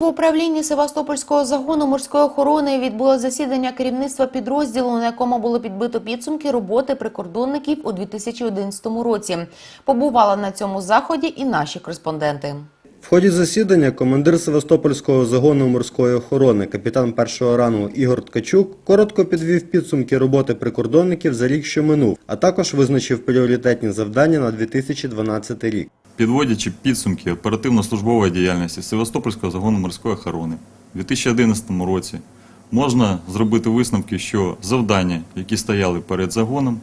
В управлінні Севастопольського загону морської охорони відбулося засідання керівництва підрозділу, на якому було підбито підсумки роботи прикордонників у 2011 році. Побували на цьому заході і наші кореспонденти. В ході засідання командир Севастопольського загону морської охорони, капітан першого рангу Ігор Ткачук, коротко підвів підсумки роботи прикордонників за рік, що минув, а також визначив пріоритетні завдання на 2012 рік. Підводячи підсумки оперативно-службової діяльності Севастопольського загону морської охорони у 2011 році, можна зробити висновки, що завдання, які стояли перед загоном,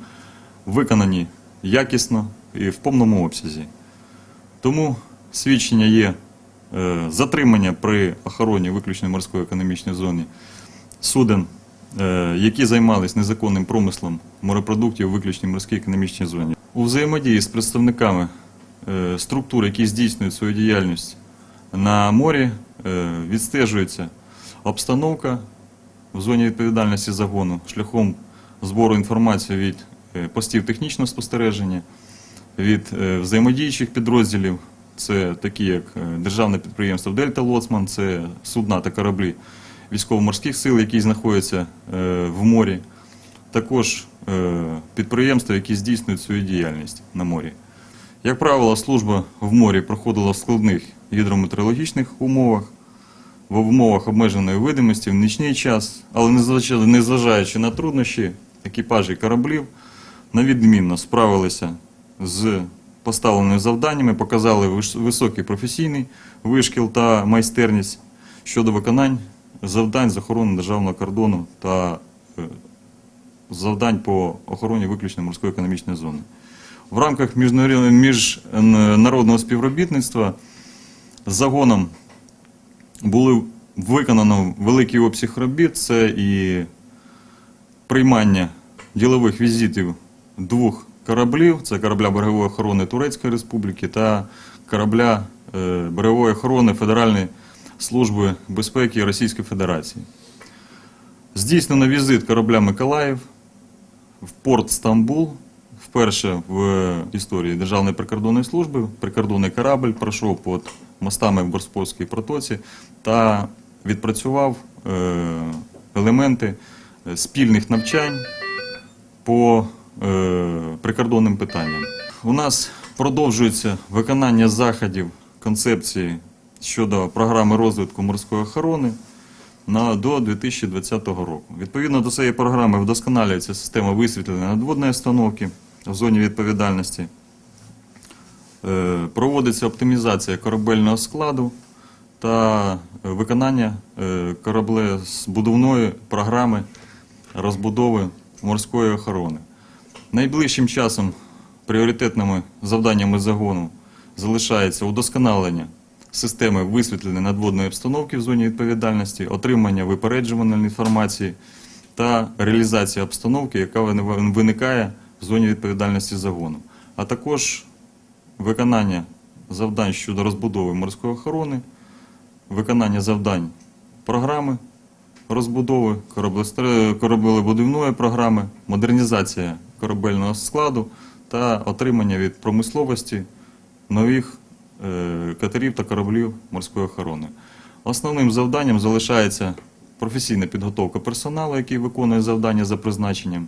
виконані якісно і в повному обсязі. Тому свідчення є е, затримання при охороні виключної морської економічної зони суден, е, які займалися незаконним промислом морепродуктів у виключній морській економічній зоні. У взаємодії з представниками структур, які здійснюють свою діяльність на морі, е, відстежується обстановка в зоні відповідальності загону шляхом збору інформації від е, постів технічного спостереження, від е, взаємодіючих підрозділів. Це такі, як е, державне підприємство Дельта Лоцман, це судна та кораблі військово-морських сил, які знаходяться е, в морі, також е, підприємства, які здійснюють свою діяльність на морі. Як правило, служба в морі проходила в складних гідрометеорологічних умовах, в умовах обмеженої видимості в нічний час, але незважаючи- на труднощі, екіпажі кораблів навідмінно справилися з поставленими завданнями, показали високий професійний вишкіл та майстерність щодо виконань завдань з охорони державного кордону та е, завдань по охороні виключно морської економічної зони. В рамках міжнародного співробітництва з загоном були виконано великий обсяг робіт. Це і приймання ділових візитів двох кораблів: це корабля берегової охорони Турецької Республіки та корабля е, берегової охорони Федеральної служби безпеки Російської Федерації. Здійснено візит корабля Миколаїв в порт Стамбул. Вперше в історії Державної прикордонної служби прикордонний корабль пройшов під мостами в Борспорській протоці та відпрацював е, елементи е, спільних навчань по е, прикордонним питанням. У нас продовжується виконання заходів концепції щодо програми розвитку морської охорони на, до 2020 року. Відповідно до цієї програми вдосконалюється система висвітлення надводної установки в зоні відповідальності. Е, Проводиться оптимізація корабельного складу та е, виконання е, корабле з програми розбудови морської охорони. Найближчим часом пріоритетними завданнями загону залишається удосконалення системи висвітлення надводної обстановки в зоні відповідальності, отримання випереджувальної інформації та реалізація обстановки, яка вини- виникає зоні відповідальності загону, а також виконання завдань щодо розбудови морської охорони, виконання завдань програми розбудови кораблебудівної програми, модернізація корабельного складу та отримання від промисловості нових е, катерів та кораблів морської охорони. Основним завданням залишається професійна підготовка персоналу, який виконує завдання за призначенням,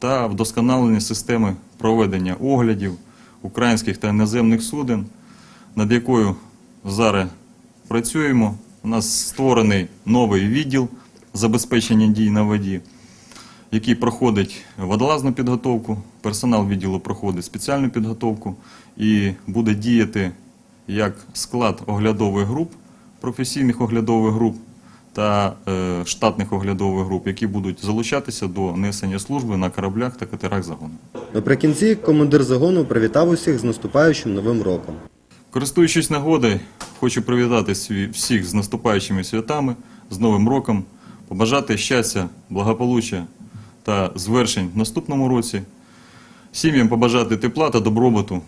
та вдосконалення системи проведення оглядів українських та іноземних суден, над якою зараз працюємо. У нас створений новий відділ забезпечення дій на воді, який проходить водолазну підготовку. Персонал відділу проходить спеціальну підготовку і буде діяти як склад оглядових груп, професійних оглядових груп та е, штатних оглядових груп, які будуть залучатися до несення служби на кораблях та катерах загону. Наприкінці командир загону привітав усіх з наступаючим новим роком. Користуючись нагодою, хочу привітати всіх з наступаючими святами, з Новим роком, побажати щастя, благополуччя та звершень в наступному році, сім'ям побажати тепла та добробуту,